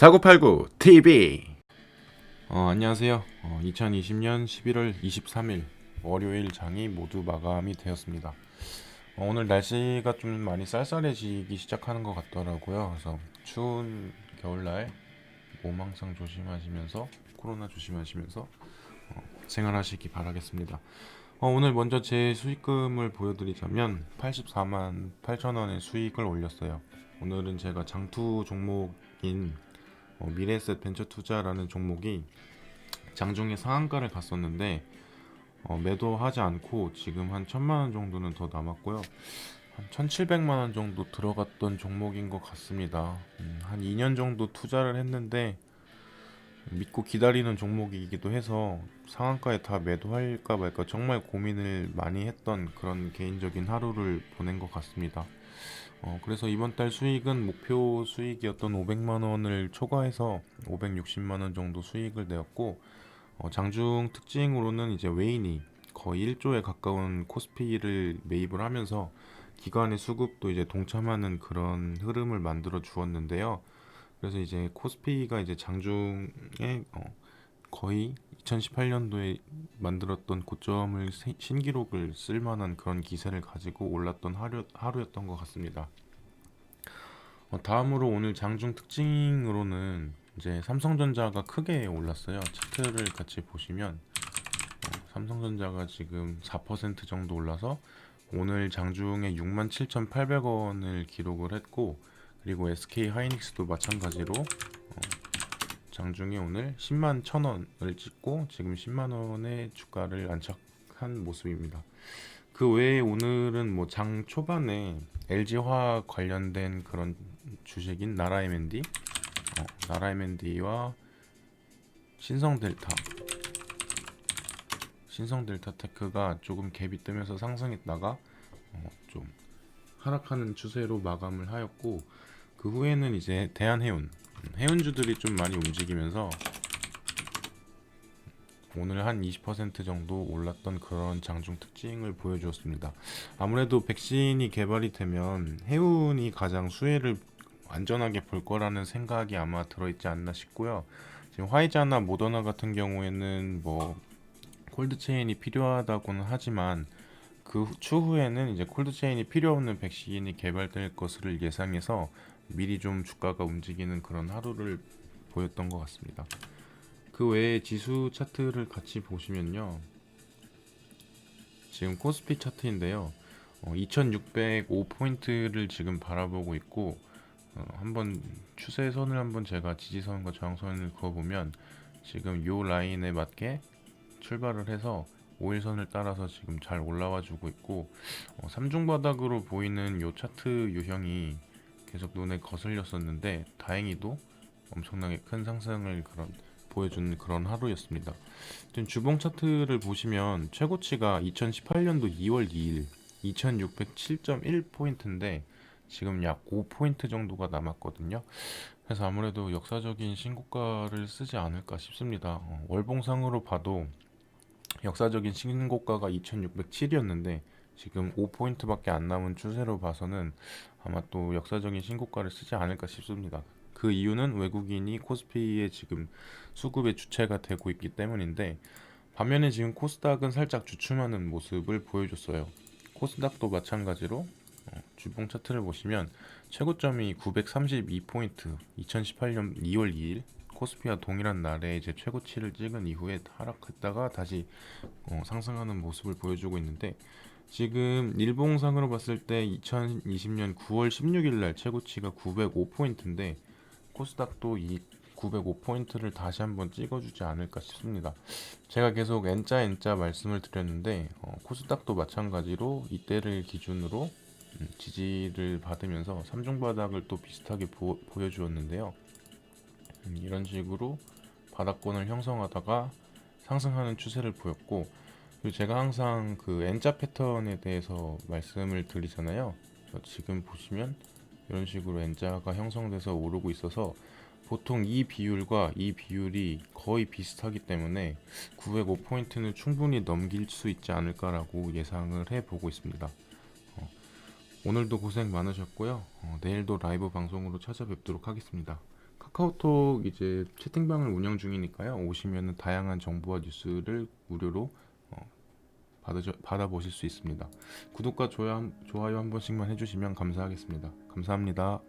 사고팔구 TV 어, 안녕하세요. 어, 2020년 11월 23일 월요일 장이 모두 마감이 되었습니다. 어, 오늘 날씨가 좀 많이 쌀쌀해지기 시작하는 것 같더라고요. 그래서 추운 겨울날 몸 항상 조심하시면서 코로나 조심하시면서 어, 생활하시기 바라겠습니다. 어, 오늘 먼저 제 수익금을 보여드리자면 84만 8천 원의 수익을 올렸어요. 오늘은 제가 장투 종목인 어, 미래에셋 벤처 투자라는 종목이 장중에 상한가를 갔었는데 어, 매도하지 않고 지금 한 천만 원 정도는 더 남았고요. 한 1,700만 원 정도 들어갔던 종목인 것 같습니다. 음, 한 2년 정도 투자를 했는데 믿고 기다리는 종목이기도 해서 상한가에 다 매도할까 말까 정말 고민을 많이 했던 그런 개인적인 하루를 보낸 것 같습니다. 어, 그래서 이번 달 수익은 목표 수익이었던 500만 원을 초과해서 560만 원 정도 수익을 내었고 어, 장중 특징으로는 이제 웨인이 거의 1조에 가까운 코스피를 매입을 하면서 기관의 수급도 이제 동참하는 그런 흐름을 만들어 주었는데요. 그래서 이제 코스피가 이제 장중에 어, 거의 2018년도에 만들었던 고점을 세- 신기록을 쓸 만한 그런 기세를 가지고 올랐던 하루, 하루였던 것 같습니다. 어, 다음으로 오늘 장중 특징으로는 이제 삼성전자가 크게 올랐어요. 차트를 같이 보시면 어, 삼성전자가 지금 4% 정도 올라서 오늘 장중에 67,800원을 기록을 했고 그리고 SK 하이닉스도 마찬가지로 어, 장중에 오늘 10만 1,000원을 찍고 지금 10만 원의 주가를 안착한 모습입니다. 그 외에 오늘은 뭐 장 초반에 LG화학 관련된 그런 주식인 나라 M&D, 어, 나라 M&D와 신성델타, 신성델타 테크가 조금 갭이 뜨면서 상승했다가 어, 좀 하락하는 추세로 마감을 하였고 그 후에는 이제 대한해운 음, 해운주들이 좀 많이 움직이면서 오늘 한 20% 정도 올랐던 그런 장중 특징을 보여주었습니다. 아무래도 백신이 개발이 되면 해운이 가장 수혜를 안전하게 볼 거라는 생각이 아마 들어있지 않나 싶고요. 지금 화이자나 모더나 같은 경우에는 뭐 콜드체인이 필요하다고는 하지만 그 후- 추후에는 이제 콜드체인이 필요 없는 백신이 개발될 것을 예상해서 미리 좀 주가가 움직이는 그런 하루를 보였던 것 같습니다. 그 외에 지수 차트를 같이 보시면요. 지금 코스피 차트인데요. 어, 2605포인트를 지금 바라보고 있고 어, 한번 추세선을 한번 제가 지지선과 저항선을 그어보면 지금 요 라인에 맞게 출발을 해서 5일선을 따라서 지금 잘 올라와 주고 있고 어, 삼중 바닥으로 보이는 요 차트 유형이 계속 눈에 거슬렸었는데 다행히도 엄청나게 큰 상승을 그런 보여주는 그런 하루였습니다. 지금 주봉 차트를 보시면 최고치가 2018년도 2월 2일 2607.1포인트인데 지금 약 5포인트 정도가 남았거든요. 그래서 아무래도 역사적인 신고가를 쓰지 않을까 싶습니다. 어, 월봉상으로 봐도 역사적인 신고가가 2607이었는데 지금 5포인트밖에 안 남은 추세로 봐서는 아마 또 역사적인 신고가를 쓰지 않을까 싶습니다. 그 이유는 외국인이 코스피에 지금 수급의 주체가 되고 있기 때문인데 반면에 지금 코스닥은 살짝 주춤하는 모습을 보여줬어요. 코스닥도 마찬가지로 어, 주봉 차트를 보시면 최고점이 932포인트 2018년 2월 2일 코스피와 동일한 날에 이제 최고치를 찍은 이후에 하락했다가 다시 어, 상승하는 모습을 보여주고 있는데 지금 일봉상으로 봤을 때 2020년 9월 16일 날 최고치가 905포인트인데 코스닥도 이 905포인트를 다시 한번 찍어주지 않을까 싶습니다. 제가 계속 N자 N자 말씀을 드렸는데 어, 코스닥도 마찬가지로 이때를 기준으로 음, 지지를 받으면서 삼중 바닥을 또 비슷하게 보, 보여주었는데요. 음, 이런 식으로 바닥권을 형성하다가 상승하는 추세를 보였고 그리고 제가 항상 그 N자 패턴에 대해서 말씀을 드리잖아요. 지금 보시면 이런 식으로 N자가 형성돼서 오르고 있어서 보통 이 비율과 이 비율이 거의 비슷하기 때문에 905포인트는 충분히 넘길 수 있지 않을까라고 예상을 해보고 있습니다. 어, 오늘도 고생 많으셨고요. 어, 내일도 라이브 방송으로 찾아뵙도록 하겠습니다. 카카오톡 이제 채팅방을 운영 중이니까요. 오시면 다양한 정보와 뉴스를 무료로 어, 받으, 받아 보실 수 있습니다. 구독과 좋아요 한 번씩만 해주시면 감사하겠습니다. 감사합니다.